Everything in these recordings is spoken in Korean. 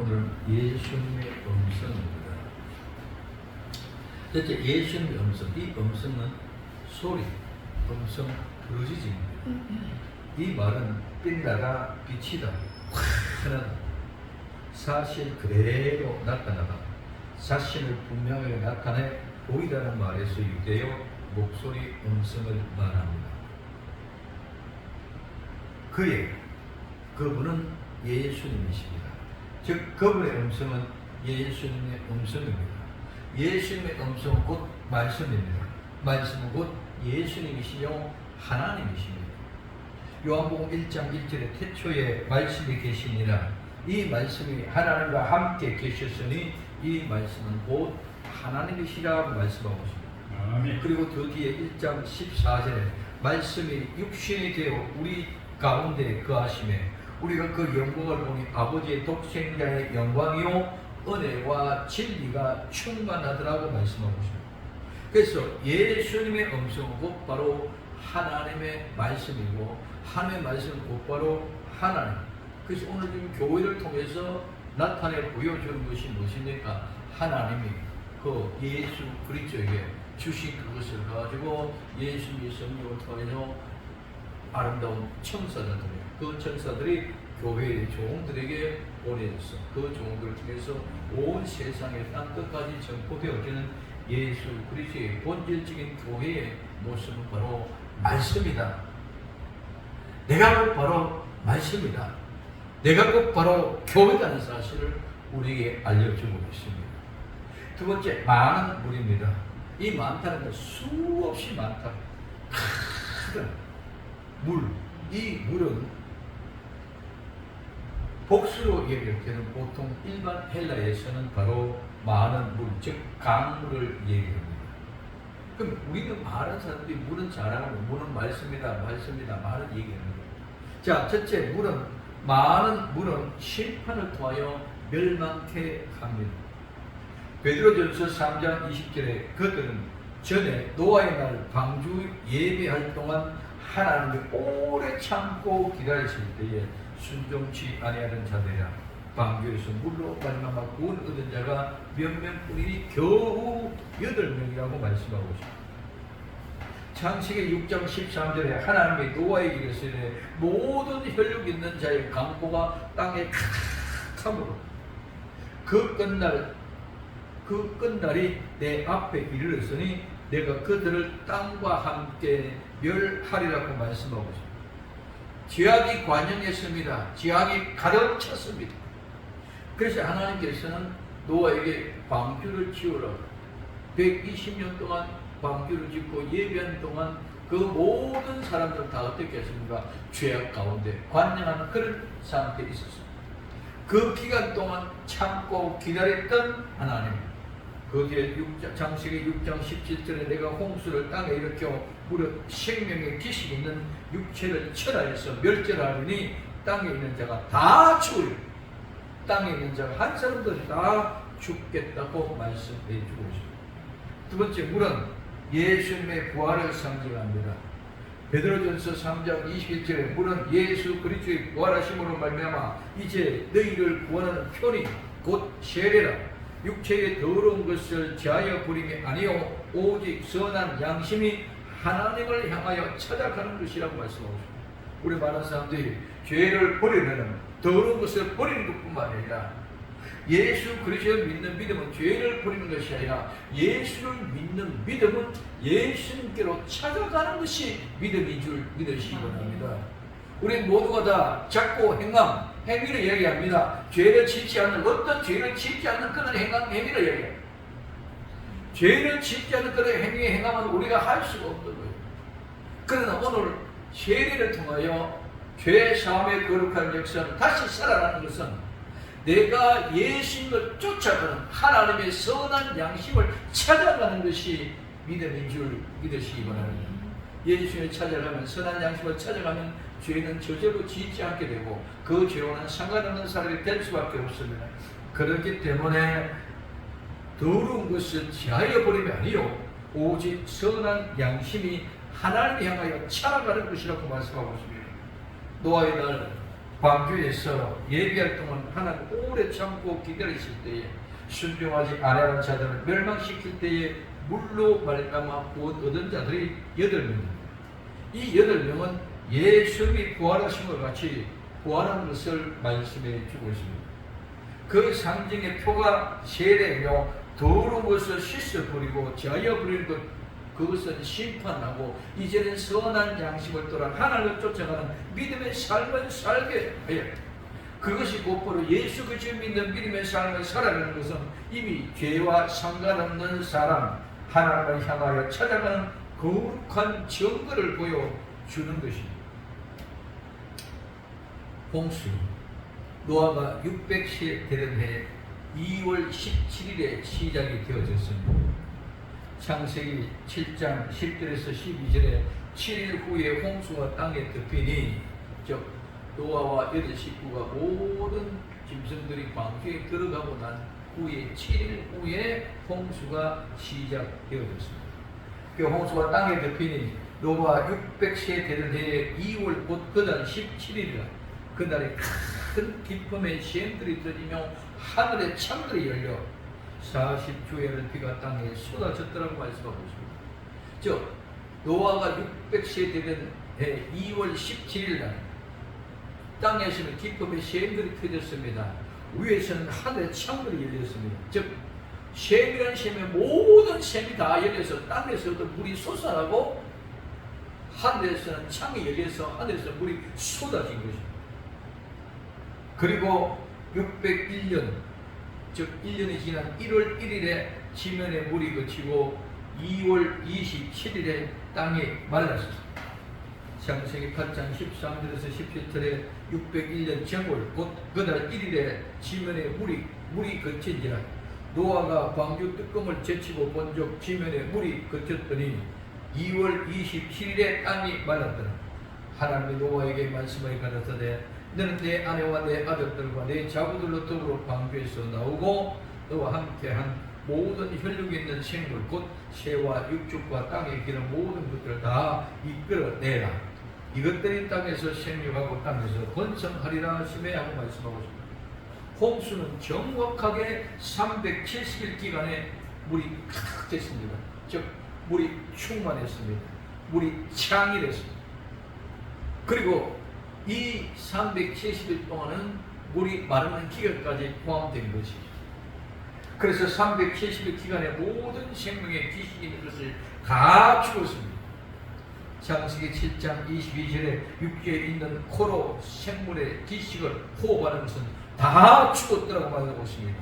오늘 예수님의 음성입니다. 대체 예수님의 음성, 이 음성은 소리, 음성, 부르짖음입니다. 이 말은 빛나다, 빛이다, 환하다. 사실 그대로 나타나다. 자신을 분명하게 나타내 보이다는 말에서 유대어 목소리 음성을 말합니다. 그의 그분은 예수님이십니다. 즉 그분의 음성은 예수님의 음성입니다. 예수님의 음성은 곧 말씀입니다. 말씀은 곧 예수님이시며 하나님이십니다. 요한복음 1장 1절에 태초에 말씀이 계시니라 이 말씀이 하나님과 함께 계셨으니 이 말씀은 곧 하나님이시라고 말씀하고 있습니다. 아멘. 그리고 더 뒤에 1장 14절에 말씀이 육신이 되어 우리 가운데 거하심에 우리가 그 영광을 보니 아버지의 독생자의 영광이요 은혜와 진리가 충만하더라고 말씀하고 있습니다. 그래서 예수님의 음성은 곧 바로 하나님의 말씀이고 하나님의 말씀은 곧 바로 하나님. 그래서 오늘 지금 교회를 통해서 나타내 보여주는 것이 무엇입니까? 하나님이 그 예수 그리스도에게 주신 그것을 가지고 예수님의 성령을 통해서 아름다운 천사들이 그 천사들이 교회의 종들에게 보내줬어. 그 종들을 통해서 온 세상의 땅 끝까지 전포되어지는 예수 그리스도의 본질적인 교회의 모습은 바로 말씀이다. 내가 곧 바로 말씀이다. 내가 곧 바로 교회라는 사실을 우리에게 알려주고 있습니다. 두 번째, 많은 물입니다. 이 많다는 건 수없이 많다. 큰 물. 이 물은 복수로 얘기할 때는 보통 일반 헬라에서는 바로 많은 물, 즉 강물을 얘기합니다. 그럼 우리는 많은 사람들이 물은 잘하고 물은 말씀이다, 말씀이다, 말은 얘기합니다. 자, 첫째, 물은 많은 물은 심판을 통하여 멸망케 합니다. 베드로전서 3장 20절에 그들은 전에 노아의 날 방주 예배할 동안 하나님을 오래 참고 기다리실 때에 순종치 아니하는 자들이라 방주에서 물로 말미암아 구원 얻은 자가 몇 명뿐이니 겨우 여덟 명이라고 말씀하고 있습니다. 창세기 6장 13절에 하나님의 노아에게 이르시되 모든 혈육 있는 자의 강포가 땅에 탁함으로 그 끝날 그 끝날이 내 앞에 이르렀으니 내가 그들을 땅과 함께 멸하리라고 말씀하고 있습니다. 죄악이 관영했습니다. 죄악이 가득 찼습니다. 그래서 하나님께서는 노아에게 방주를 지으라고 120년 동안 방주를 짓고 예배한 동안 그 모든 사람들 다 어떻게 했습니까? 죄악 가운데 관영하는 그런 상태에 있었습니다. 그 기간 동안 참고 기다렸던 하나님 거기에 6장, 장세기 6장 17절에 내가 홍수를 땅에 일으켜 무려 생명의 기식 있는 육체를 철하여서 멸절하리니 땅에 있는 자가 다 죽을 땅에 있는 자가 한 사람도 다 죽겠다고 말씀해 주고 있습니다. 두 번째 물은 예수님의 부활을 상징합니다. 베드로전서 3장 21절에 물은 예수 그리스도의 부활하심으로 말미암아 이제 너희를 구원하는 편이 곧 세례라 육체의 더러운 것을 제하여 부림이 아니요 오직 선한 양심이 하나님을 향하여 찾아가는 것이라고 말씀하고 있습니다. 우리 많은 사람들이 죄를 버리려면 더러운 것을 버리는 것뿐만 아니라 예수 그리스도를 믿는 믿음은 죄를 버리는 것이 아니라 예수를 믿는 믿음은 예수님께로 찾아가는 것이 믿음인 줄 믿으시기 바랍니다. 우리 모두가 다 작고 행함, 행위를 얘기합니다. 죄를 짓지 않는 어떤 죄를 짓지 않는 그런 행함, 행위를 얘기합니다. 죄를 짓지 않는 그런 행위, 행함은 우리가 할 수가 없는 거예요. 그러나 오늘 세례를 통하여 죄 사함의 거룩한 역사는 다시 살아나는 것은 내가 예수님을 쫓아가는 하나님의 선한 양심을 찾아가는 것이 믿음인 줄 믿으시기 바랍니다. 예수님을 찾아가면 선한 양심을 찾아가면 죄는 저절로 짓지 않게 되고 그 죄와는 상관없는 사람이 될 수밖에 없습니다. 그렇기 때문에 더러운 것을 제하여 버림이 아니요 오직 선한 양심이 하나님을 향하여 찾아가는 것이라고 말씀하고 있습니다. 노아의 날 광주에서 예비할 동안 하나님 오래 참고 기다리실 때에 순종하지 아니하는 자들을 멸망시킬 때에 물로 말미암아 구원 얻은 자들이 여덟 명입니다. 이 여덟 명은 예수님이 부활하신 것 같이 부활한 것을 말씀해 주고 있습니다. 그 상징의 표가 세례며 더러운 것을 씻어버리고 제하여버리는 것 그것은 심판하고 이제는 선한 양심을 떠나 하나님을 쫓아가는 믿음의 삶을 살게 하여 그것이 곧바로 예수 그리스도 믿는 믿음의 삶을 살아가는 것은 이미 죄와 상관없는 사람 하나님을 향하여 찾아가는 거룩한 증거를 보여주는 것입니다. 홍수 노아가 600세 되는 해 2월 17일에 시작이 되어졌습니다. 창세기 7장 10절에서 12절에 7일 후에 홍수가 땅에 덮이니 즉 노아와 여덟 식구가 모든 짐승들이 광주에 들어가고 난 후에 7일 후에 홍수가 시작되어졌습니다. 그 홍수가 땅에 덮이니 노아 600세 되는 해에 2월 곧 그달 17일이라 그날에 큰 기쁨의 시행들이 터지며 하늘의 창들이 열려 40주에는 비가 땅에 쏟아졌더라고 말씀하고 있습니다. 즉 노아가 600세 되던 해 2월 17일 날 땅에서는 기쁨의 샘들이 터졌습니다. 위에서는 하늘의 창들이 열렸습니다. 즉 샘이라는 샘의 모든 샘이 다 열려서 땅에서도 물이 솟아나고 하늘에서는 창이 열려서 하늘에서 물이 쏟아진 것입니다. 그리고 601년 즉 1년이 지난 1월 1일에 지면에 물이 그치고 2월 27일에 땅이 말랐습니다. 창세기 8장 13절에서 17절에 601년 정월 곧 그날 1일에 지면에 물이 물이 그친지라 노아가 광주 뚜껑을 제치고 본적 지면에 물이 그쳤더니 2월 27일에 땅이 말랐더라 하나님이 노아에게 말씀을 가르쳐되 너는 내 아내와 내 아들들과 내 자부들로 더불어 광주에서 나오고 너와 함께한 모든 혈육이 있는 생물 곧 새와 육축과 땅에 기는 모든 것들을 다 이끌어내라. 이것들이 땅에서 생육하고 땅에서 번성하리라 하심에 하고 말씀하고 있습니다. 홍수는 정확하게 370일 기간에 물이 탁 됐습니다. 즉 물이 충만했습니다. 물이 창일했습니다. 그리고 이 370일 동안은 물이 마르는 기간까지 포함된 것이죠. 그래서 370일 기간에 모든 생명의 귀신이 것을 다 죽었습니다. 장세기 7장 22절에 육지에 있는 코로 생물의 기식을 호흡하는 것은 다 죽었더라고 말하고 있습니다.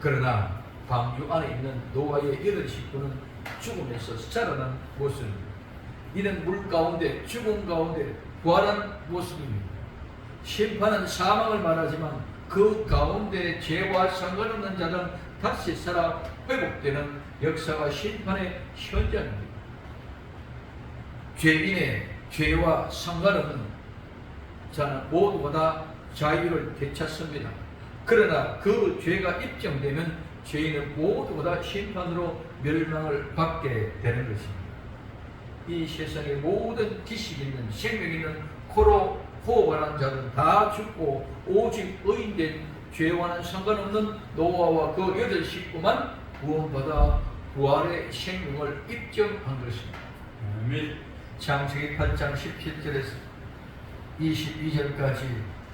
그러나 광주 안에 있는 노아의 여덟 식구는 죽음에서 살아난 모습입니다. 이는 물 가운데 죽음 가운데 부활한 모습입니다. 심판은 사망을 말하지만 그 가운데 죄와 상관없는 자는 다시 살아 회복되는 역사가 심판의 현장입니다. 죄인의 죄와 상관없는 자는 모두가 다 자유를 되찾습니다. 그러나 그 죄가 입증되면 죄인은 모두가 다 심판으로 멸망을 받게 되는 것입니다. 이 세상의 모든 지식 있는 생명 있는 코로 호흡하는 자들은 다 죽고 오직 의인된 죄와는 상관없는 노아와 그 여덟 식구만 구원받아 부활의 생명을 입증한 것입니다. 아멘. 창세기 8장 17절에서 22절까지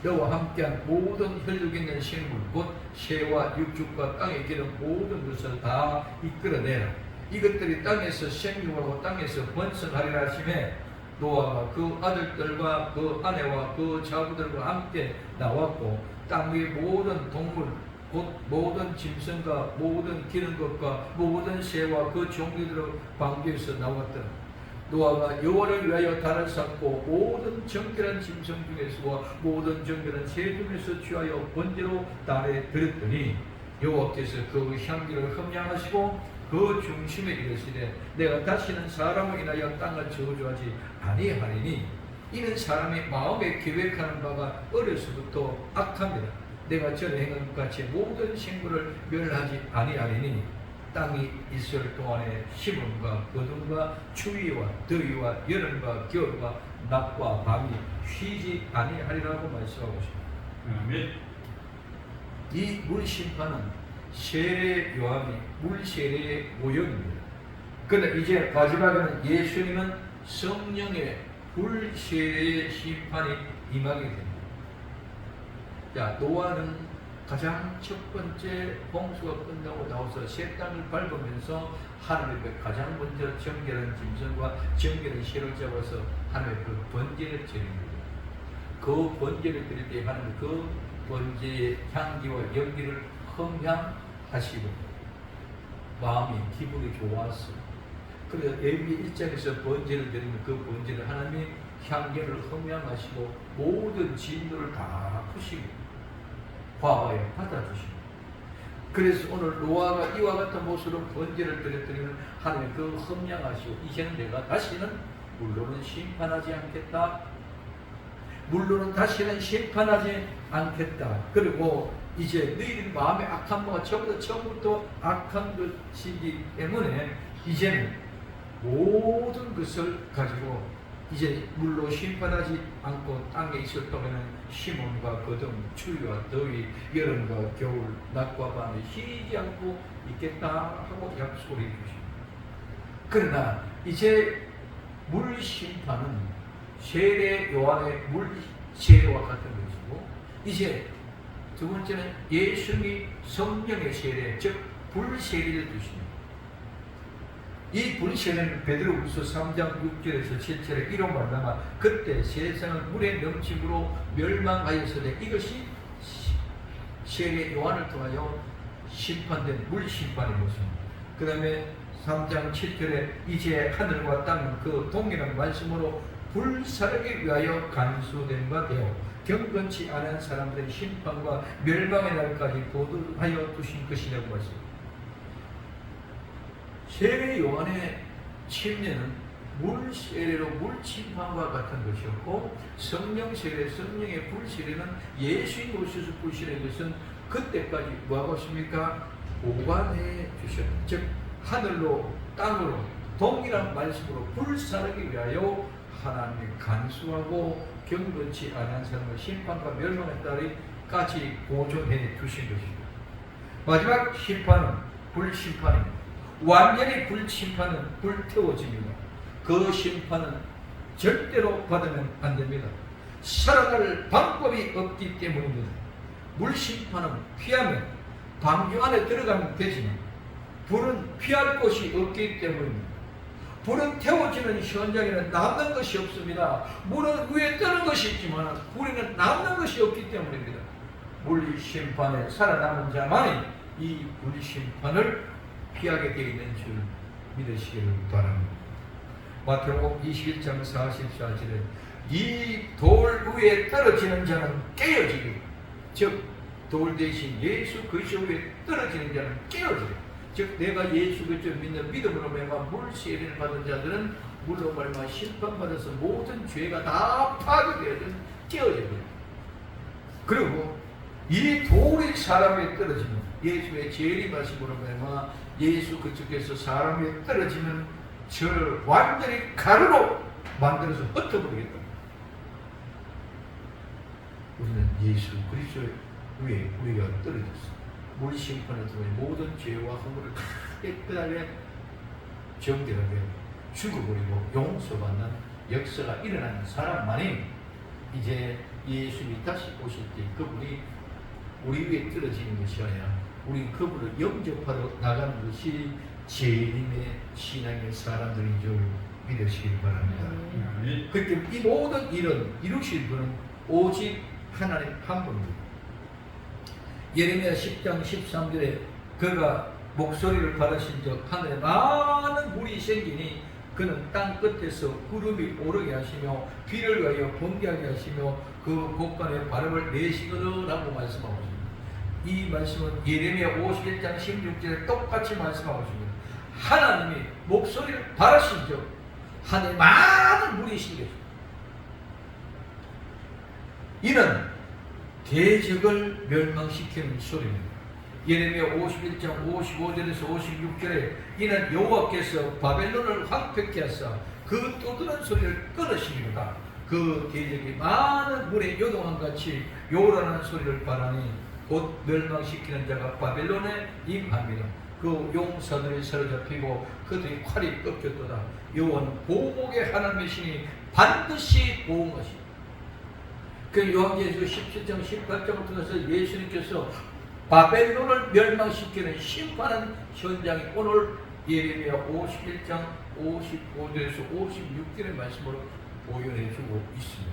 너와 함께한 모든 혈육 있는 생물 곧 새와 육축과 땅에 기는 모든 것을 다 이끌어내라. 이것들이 땅에서 생육하고 땅에서 번성하리라 하심에 노아가 그 아들들과 그 아내와 그 자부들과 함께 나왔고 땅 위의 모든 동물 곧 모든 짐승과 모든 기는 것과 모든 새와 그 종류들을 광주에서 나왔더라. 노아가 여호와를 위하여 달을 쌓고 모든 정결한 짐승 중에서와 모든 정결한 새 중에서 취하여 번제로 달에 드렸더니 여호와께서 그 향기를 흠양하시고 그 중심에 이르시되 내가 다시는 사람을 인하여 땅을 저주하지 아니하리니 이는 사람이 마음에 계획하는 바가 어려서부터 악합니다. 내가 전에 행한 것 같이 모든 생물을 멸하지 아니하리니 땅이 있을 동안에 심음과 거둠과 추위와 더위와 여름과 겨울과 낮과 밤이 쉬지 아니하리라고 말씀하고 있습니다. 이 물 심판은 세례 요한이 물 세례의 모형입니다. 그런데 이제 마지막에는 예수님은 성령의 불 세례의 심판이 임하게 됩니다. 자, 노아는 가장 첫 번째 홍수가 끝나고 나와서 새 땅을 밟으면서 하나님의 가장 먼저 정결한 짐승과 정결한 새를 잡아서 하나님의 그 번제를 드립니다. 그 번제를 드릴 때 하나님 그 번제의 향기와 연기를 흠향하시고 마음이 기분이 좋았어. 그래서 예비 일장에서 번제를 드리면 그 번제를 하나님이 향기를 흠향하시고 모든 진노를 다 푸시고 과거에 받아주시고 그래서 오늘 노아가 이와 같은 모습으로 번제를 드렸더니 하나님 그 흠양하시고 이제는 내가 다시는 물로는 심판하지 않겠다 물로는 다시는 심판하지 않겠다. 그리고 이제 너희들 마음에 악한 바가 처음부터 처음부터 악한 것이기 때문에 이제는 모든 것을 가지고 이제 물로 심판하지 않고 땅에 있을 동안은 심음과 거듭, 추위와 더위, 여름과 겨울, 낮과 밤에 쉬지 않고 있겠다 하고 약속을 해주십니다. 그러나 이제 물 심판은 세례 요한의 물 세례와 같은 것이고 이제 두 번째는 예수님이 성령의 세례 즉 불세례를 주십니다. 이 불세례는 베드로후서 3장 6절에서 7절에 이런 말하마 그때 세상은 물의 넘침으로 멸망하였으되 이것이 시- 세례 요한을 통하여 심판된 물 심판의 모습입니다. 그 다음에 3장 7절에 이제 하늘과 땅은 그 동일한 말씀으로 불사르기 위하여 간수된 바 되어 경건치 않은 사람들의 심판과 멸망의 날까지 보도하여 두신 것이라고 말씀합니다. 세례 요한의 침례는 물 세례로 물 침판과 같은 것이었고 성령 세례, 성령의 불 세례는 예수님 오셔서 불 세례 것은 그때까지 뭐하고 있습니까? 보관해 주셨. 즉 하늘로 땅으로 동일한 말씀으로 불사르기 위하여 하나님이 간수하고 경건치 않은 사람을 심판과 멸망의 딸이까지 보존해 주신 것입니다. 마지막 심판은 불심판입니다. 완전히 불심판은 불태워집니다. 그 심판은 절대로 받으면 안 됩니다. 살아갈 방법이 없기 때문입니다. 물심판은 피하면 방주 안에 들어가면 되지만 불은 피할 곳이 없기 때문입니다. 불은 태워지는 현장에는 남는 것이 없습니다. 물은 위에 뜨는 것이 있지만 불에는 남는 것이 없기 때문입니다. 물심판에 살아남은 자만이 이 물심판을 피하게 되어 있는 줄 믿으시기를 바랍니다. 마태복음 21장 44절에 이 돌 위에 떨어지는 자는 깨어지기 즉돌 대신 예수 그리스도 위에 떨어지는 자는 깨어지기 즉 내가 예수 그리스도 믿는 믿음으로 말미암아 물 세례를 받은 자들은 물로 말미암아 심판받아서 모든 죄가 다 파괴되어든 깨어집니다. 그리고 이 돌이 사람 위에 떨어지면 예수의 재림하심으로 말미암아 예수 그쪽에서 사람 위에 떨어지면 저를 완전히 가루로 만들어서 흩어버리겠다. 우리는 예수 그리스도 위에 우리가 떨어졌어. 물 심판을 통해 모든 죄와 허물을 깨끗하게 정결하게 죽어버리고 용서받는 역사가 일어나는 사람만이 이제 예수님이 다시 오실 때 그분이 우리 위에 떨어지는 것이 아니라 우리 그분을 영접하러 나가는 것이 재림의 신앙의 사람들인 줄 믿으시길 바랍니다. 그때 이 모든 일은 이루실 분은 오직 하나님 한 분입니다. 예레미야 10장 13절에 그가 목소리를 받으신 적 하늘에 많은 물이 생기니 그는 땅 끝에서 구름이 오르게 하시며 비를 위하여 번개하게 하시며 그 곳간에 바람을 내시거라고 말씀하고 있습니다. 이 말씀은 예레미야 51장 16절에 똑같이 말씀하고 있습니다. 하나님이 목소리를 바라신 적 하늘에 많은 물이 생겼습니다. 이는 대적을 멸망시키는 소리입니다. 예레미야 51장 55절에서 56절에 이는 여호와께서 바벨론을 황폐케 하사 그 떠드는 소리를 끊으시리로다. 그 대적이 많은 물에 요동한 같이 요란한 소리를 바라니 곧 멸망시키는 자가 바벨론에 임합니다. 그 용사들이 사로잡히고 그들이 칼이 꺾였도다. 여호와는 보복의 하나님의 신이 반드시 보호하시다. 그 요한계시록 17장 18장을 통해서 예수님께서 바벨론을 멸망시키는 심판하는 현장이 오늘 예레미야 51장 55절에서 56절의 말씀으로 보여해 주고 있습니다.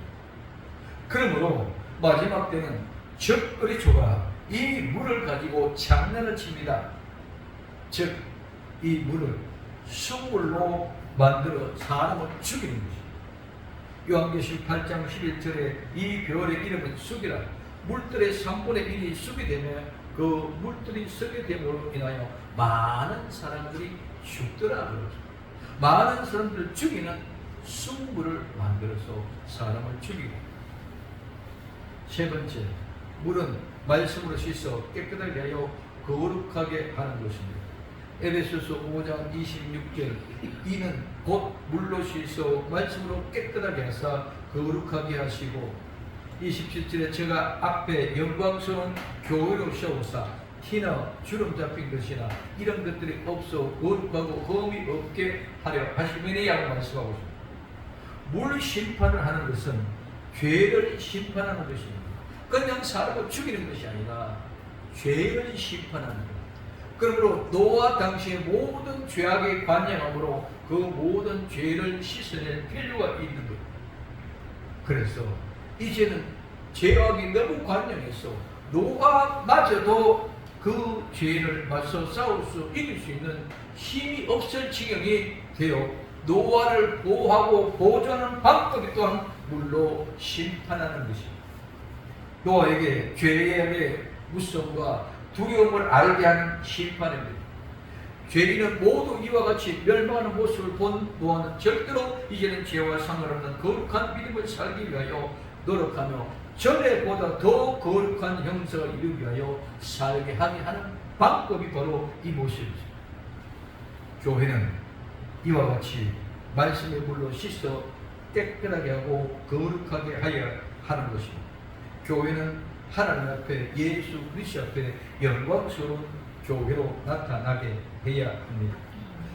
그러므로 마지막 때는 적그리조가 이 물을 가지고 장난을 칩니다. 즉, 이 물을 수물로 만들어 사람을 죽이는 것입니다. 요한계시록 8장 11절에 이 별의 이름은 쑥이라 물들의 3분의 1이 쑥이 되며 그 물들이 썩게 됨으로 인하여 많은 사람들이 죽더라 그러죠. 많은 사람들을 죽이는 쑥물을 만들어서 사람을 죽이고 세 번째 물은 말씀으로 씻어 깨끗하게 하여 거룩하게 하는 것입니다. 에베소서 5장 26절 이는 곧 물로 씻어 말씀으로 깨끗하게 하사 거룩하게 하시고 27절에 제가 앞에 영광스러운 교회로 세우사 티나 주름 잡힌 것이나 이런 것들이 없어 거룩하고 흠이 없게 하려 하시면이 라고 말씀하고 있습니다. 물 심판을 하는 것은 죄를 심판하는 것입니다. 그냥 사람을 죽이는 것이 아니라 죄를 심판하는 것. 그러므로 노아 당시의 모든 죄악의 관념으로 그 모든 죄를 씻어낼 필요가 있는 것. 그래서 이제는 죄악이 너무 관념해서 노아마저도 그 죄를 맞서 싸울 수 이길 수 있는 힘이 없을 지경이 되어 노아를 보호하고 보존하는 방법이 또한 물로 심판하는 것입니다. 노아에게 죄의 무서움과 두려움을 알게 하는 심판입니다. 죄인은 모두 이와 같이 멸망하는 모습을 본 노아는 절대로 이제는 죄와 상관없는 거룩한 믿음을 살기 위하여 노력하며 전에보다 더 거룩한 형성을 이루기 위하여 살게 하게 하는 방법이 바로 이 모습이죠. 교회는 이와 같이 말씀의 물로 씻어 깨끗하게 하고 거룩하게 하여 하는 것입니다. 교회는 하나님 앞에 예수 그리스도 앞에 영광스러운 교회로 나타나게 해야 합니다.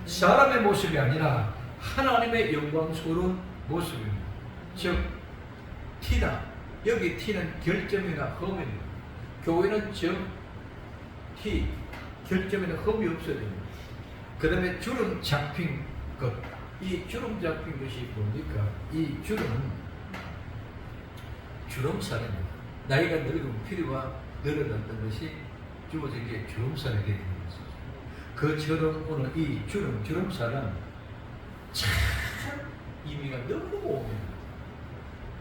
사람의 모습이 아니라 하나님의 영광스러운 모습입니다. 즉 티나 여기 티는 결점이나 흠입니다. 교회는 정, 티, 결점이나 흠이 없어야 됩니다. 그 다음에 주름 잡힌 것. 이 주름 잡힌 것이 뭡니까? 이 주름은 주름살입니다. 나이가 늙으면 피부가 늘어났던 것이 주어진 게 주름살이 되는 것이죠. 그처럼 오늘 이 주름, 주름살은 참 의미가 너무 오면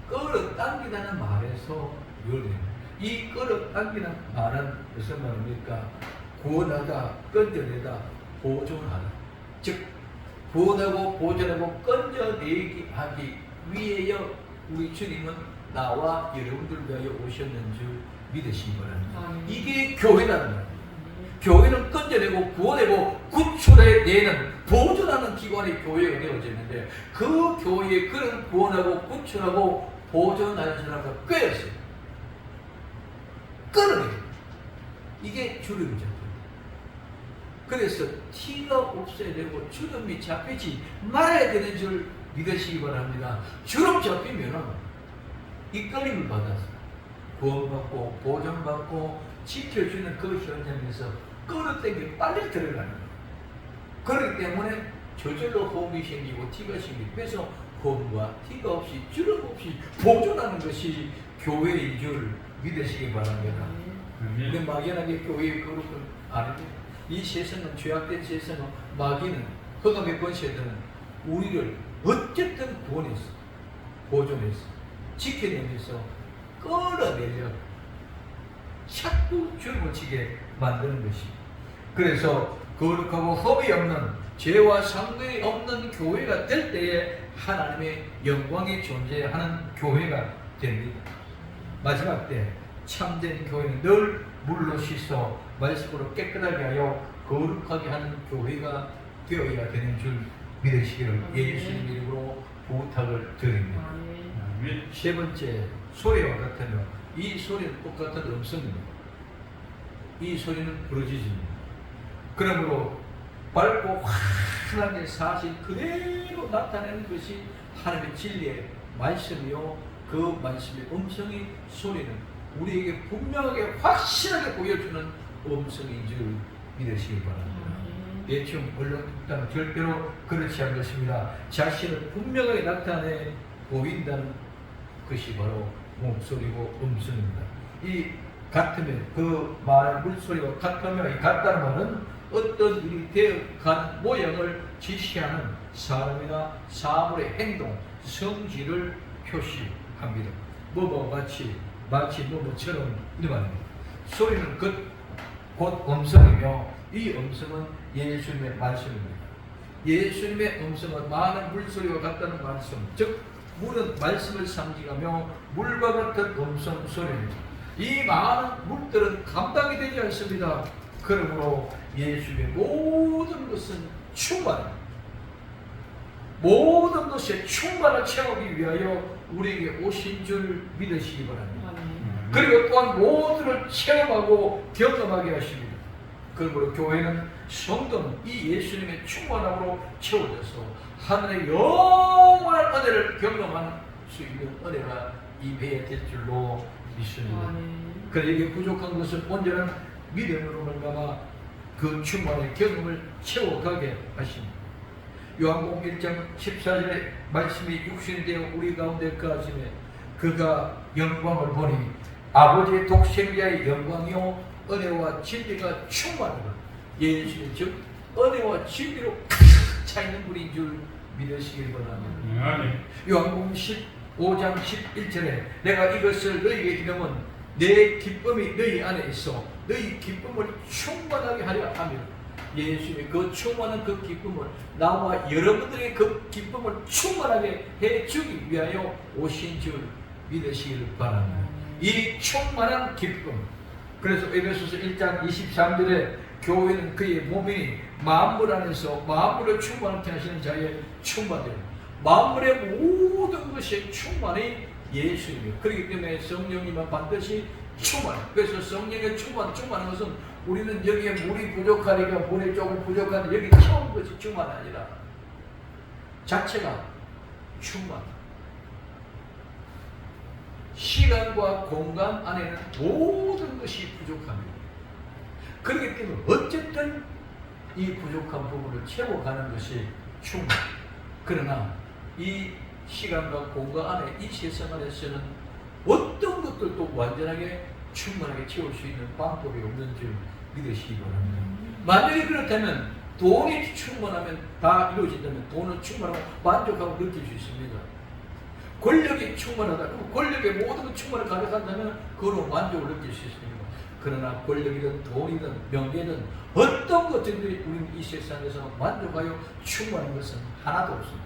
끌어당기다는 말에서 열립니다. 이 끌어당기는 말은 무슨 말입니까? 구원하다, 건져내다, 보존하다. 즉, 구원하고 보존하고 건져내기 하기 위하여 우리 주님은 나와 여러분들 위하여 오셨는 줄 믿으시기 바랍니다. 아멘. 이게 교회라는 말입니다. 교회는 건져내고 구원하고 구출해내는 보존하는 기관이 교회가 되어졌는데 그 교회에 그런 구원하고 구출하고 보존하는 사람을 꿰었어요. 끊어내요. 이게 주름이죠. 그래서 티가 없어야 되고 주름이 잡히지 말아야 되는 줄 믿으시기 바랍니다. 주름 잡히면은 이끌림을 받아서 구원받고 보존받고 지켜주는 그 현장에서 끌어당겨 빨리 들어가는 거예요. 그렇기 때문에 저절로 호흡이 생기고 티가 생기고 그래서 호흡과 티가 없이 주름 없이 보존하는 것이 교회인 줄 믿으시기 바랍니다. 근데 막연하게 교회의 거룩은 아닙니다. 이 세상은 죄악된 세상은 마귀는 흑암의 권세들은 우리를 어쨌든 구원해서 보존해서 지켜내면서 끌어내려 자꾸 줄을 치게 만드는 것입니다. 그래서 거룩하고 허비 없는 죄와 상관이 없는 교회가 될 때에 하나님의 영광이 존재하는 교회가 됩니다. 마지막 때 참된 교회는 늘 물로 씻어 말씀으로 깨끗하게 하여 거룩하게 하는 교회가 되어야 되는 줄 믿으시기를 예수님 이름으로 부탁을 드립니다. 아멘. 세 번째 소리와 같으며 이 소리는 똑같은 음성입니다. 이 소리는 부르짖습니다. 그러므로 밝고 환하게 사실 그대로 나타내는 것이 하나님의 진리의 말씀이요 그 말씀의 음성이 소리는 우리에게 분명하게 확실하게 보여주는 음성인 줄 믿으시기 바랍니다. 대충 언론국장은 절대로 그렇지 않은 것입니다. 자신을 분명하게 나타내 보인다는 것이 바로 목소리고 음성입니다. 이 같으면 그 말의 물소리와 같으며 이 같다는 말은 어떤 일이 되어가는 모양을 지시하는 사람이나 사물의 행동, 성질을 표시합니다. 뭐뭐 같이 마치 뭐뭐처럼 이 말입니다. 소리는 그곧 음성이며 이 음성은 예수님의 말씀입니다. 예수님의 음성은 많은 물소리와 같다는 말씀, 즉 물은 말씀을 상징하며 물과 같은 음성 소리입니다. 이 많은 물들은 감당이 되지 않습니다. 그러므로 예수님의 모든 것은 충만, 모든 것에 충만을 채우기 위하여 우리에게 오신 줄 믿으시기 바랍니다. 그리고 또한 모두를 체험하고 경험하게 하십니다. 그러므로 교회는 성도는 이 예수님의 충만함으로 채워져서 하늘의 영원한 은혜를 경험할 수 있는 은혜가 임해야 될 줄로 믿습니다. 그에게 부족한 것은 온전한 믿음으로 말미암아 그 충만의 경험을 채워가게 하십니다. 요한복음 1장 14절의 말씀이 육신이 되어 우리 가운데 가심에 그가 영광을 보니 아버지의 독생자의 영광이요 은혜와 진리가 충만하다. 예수님 즉 은혜와 진리로 차 있는 분인 줄 믿으시길 바랍니다. 아멘. 요한복음 15장 11절에 내가 이것을 너희에게 이르면 내 기쁨이 너희 안에 있어 너희 기쁨을 충만하게 하려 함이라 예수님의 그 충만한 그 기쁨을 나와 여러분들의 그 기쁨을 충만하게 해주기 위하여 오신 줄 믿으시길 바랍니다 이 충만한 기쁨 그래서 에베소서 1장 23절에 교회는 그의 몸이니 만물 안에서 만물을 충만케 하시는 자의 충만됨 만물의 모든 것이 충만히 예수님이에요. 그렇기 때문에 성령님은 반드시 충만. 그래서 성령의 충만, 충만한 것은 우리는 여기에 물이 부족하니까 물이 조금 부족한데 여기 채운 것이 충만이 아니라 자체가 충만. 시간과 공간 안에는 모든 것이 부족합니다. 그렇기 때문에 어쨌든 이 부족한 부분을 채워가는 것이 충만. 그러나 이 시간과 공간 안에 이 세상 안에서는 어떤 것들도 완전하게 충분하게 채울 수 있는 방법이 없는 줄 믿으시기 바랍니다. 만약에 그렇다면 돈이 충분하면 다 이루어진다면 돈은 충분하고 만족하고 느낄 수 있습니다. 권력이 충분하다. 그럼 권력의 모든 것 충분을 가져간다면 그로 만족을 느낄 수 있습니다. 그러나 권력이든 돈이든 명예든 어떤 것들이 우리는 이 세상에서 만족하여 충분한 것은 하나도 없습니다.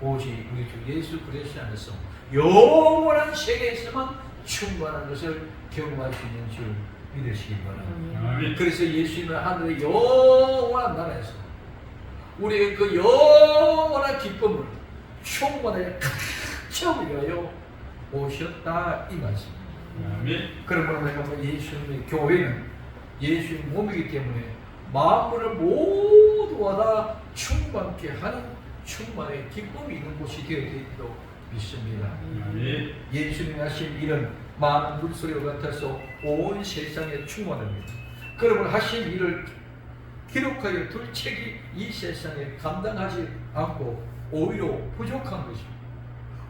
오직 우리 주 예수 그리스도 안에서 영원한 세계에서만 충만한 것을 경험할 수 있는 줄 믿으시기 바랍니다. 그래서 예수님은 하늘의 영원한 나라에서 우리의 그 영원한 기쁨을 충만하게 가득 채우기 위하여 오셨다 이 말씀입니다. 아멘. 그러므로 내가 예수님의 교회는 예수의 몸이기 때문에 마음을 모두와 다 충만케 하는 충만의 기쁨이 있는 곳이 되어야 되도록 믿습니다. 아멘. 예수님이 하신 일은 많은 물소리와 같아서 온 세상에 충만합니다. 그러므로 하신 일을 기록하여 둘 책이 이 세상에 감당하지 않고 오히려 부족한 것입니다.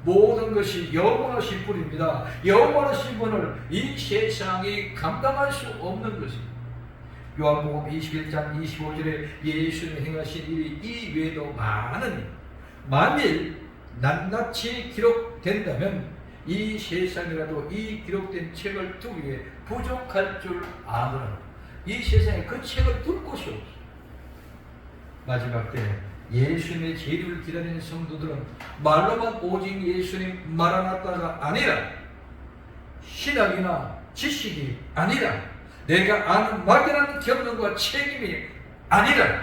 모든 것이 영원하신 분입니다. 영원하신 분을 이 세상이 감당할 수 없는 것입니다. 요한복음 21장 25절에 예수님이 행하신 일이 이 외에도 많은 일. 만일 낱낱이 기록된다면 이 세상이라도 이 기록된 책을 두기 위해 부족할 줄 아노라. 이 세상에 그 책을 둘 곳이 없어. 마지막 때 예수님의 재림을 기다리는 성도들은 말로만 오직 예수님 마라나타가 아니라 신학이나 지식이 아니라 내가 아는 막연한 경험과 책임이 아니라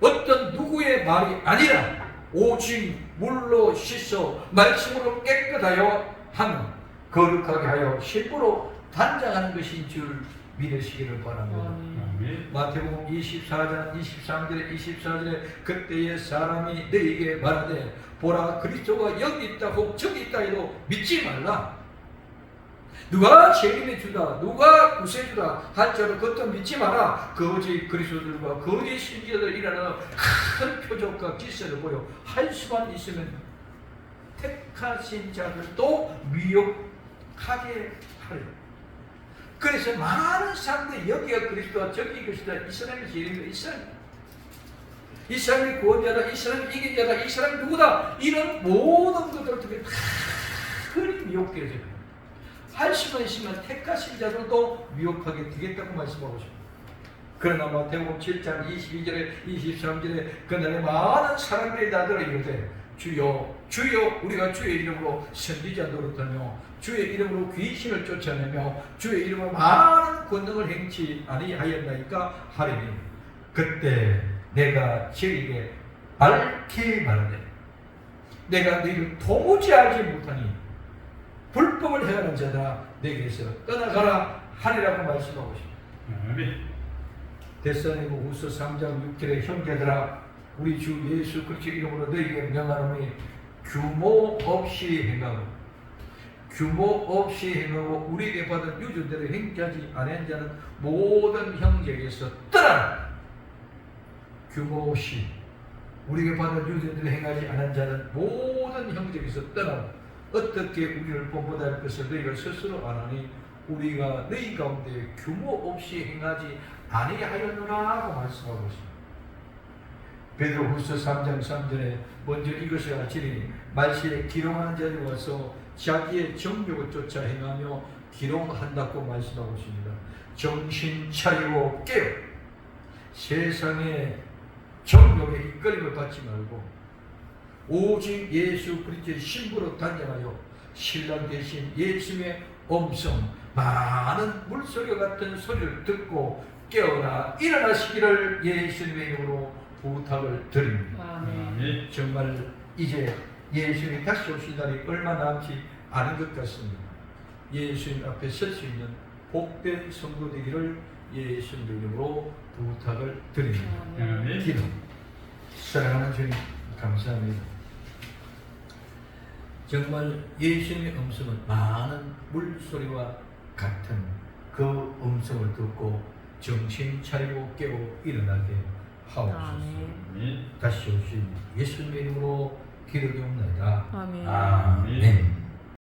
어떤 누구의 말이 아니라 오직 물로 씻어 말씀으로 깨끗하여 하는 거룩하게 하여 신부로 단장하는 것인 줄 믿으시기를 바랍니다. 아멘. 마태복음 24장 23절에 24절에 그때의 사람이 너에게 말하되 보라 그리스도가 여기 있다 혹 저기 있다 해도 믿지 말라. 누가 책임해 주다 누가 구세주다 할자로 그것도 믿지 마라. 거짓 그리스도들과 거짓 신자들 일하는 큰 표적과 기세를 보여 할 수만 있으면 택하신 자들도 미혹하게 하려 그래서 많은 사람들이 여기가 그리스도와 저기 그리스도다 이 사람이 제일인가 이 사람 이 사람이 구원자다 이 사람이 이긴 자다 이 사람이 누구다? 이런 모든 것들을 통해 다 흔히 미혹되어져요. 할 수만 있으면 택하신 자들도 미혹하게 되겠다고 말씀하고 싶어요. 그러나 마태복음 7장 22절에 23절에 그날에 많은 사람들이 나더러 이르되 주여 주여 우리가 주의 이름으로 선지자 노릇하며 주의 이름으로 귀신을 쫓아내며 주의 이름으로 많은 권능을 행치 아니하였나이까? 하리니 그때 내가 저에게 밝히 말하되 내가 너희를 도무지 알지 못하니 불법을 행하는 자들아 내게서 떠나가라 하리라고 말씀하고 싶습니다. 아멘. 데살리고 후서 3장 6절에 형제들아 우리 주 예수 그리스도 이름으로 너희에게 명하노니 규모 없이 행하고 규모 없이 행하고 우리에게 받은 유전대로 행하지 않은 자는 모든 형제에게서 떠나라 규모 없이 우리에게 받은 유전대로 행하지 않은 자는 모든 형제에게서 떠나라 어떻게 우리를 본보다 할 것을 너희가 스스로 아나니 우리가 너희 가운데 규모 없이 행하지 아니하였노라고 말씀하고 있습니다. 베드로 후서 3장 3절에 먼저 이것을 아시니 말시에 기롱하는 자들이 와서 자기의 정욕을 쫓아 행하며 기롱한다고 말씀하고 있습니다. 정신 차리고 깨어 세상의 정욕에 이끌림을 받지 말고 오직 예수 그리스도의 신부로 단장하여 신랑 대신 예수의 음성 많은 물소리 같은 소리를 듣고 깨어나 일어나시기를 예수님의 이름으로 부탁을 드립니다. 아멘. 아멘. 정말 이제 예수님이 다시 오실 날이 얼마 남지 않은 것 같습니다. 예수님 앞에 설 수 있는 복된 성도 되기를 예수님 이름으로 부탁을 드립니다. 아멘. 기도. 사랑하는 주님 감사합니다. 정말 예수님의 음성은 많은 물소리와 같은 그 음성을 듣고 정신 차리고 깨고 일어나게 하옵소서. 아멘. 아멘. 다시 오신 예수님의 이름으로 기도드립니다. 아멘. 아멘.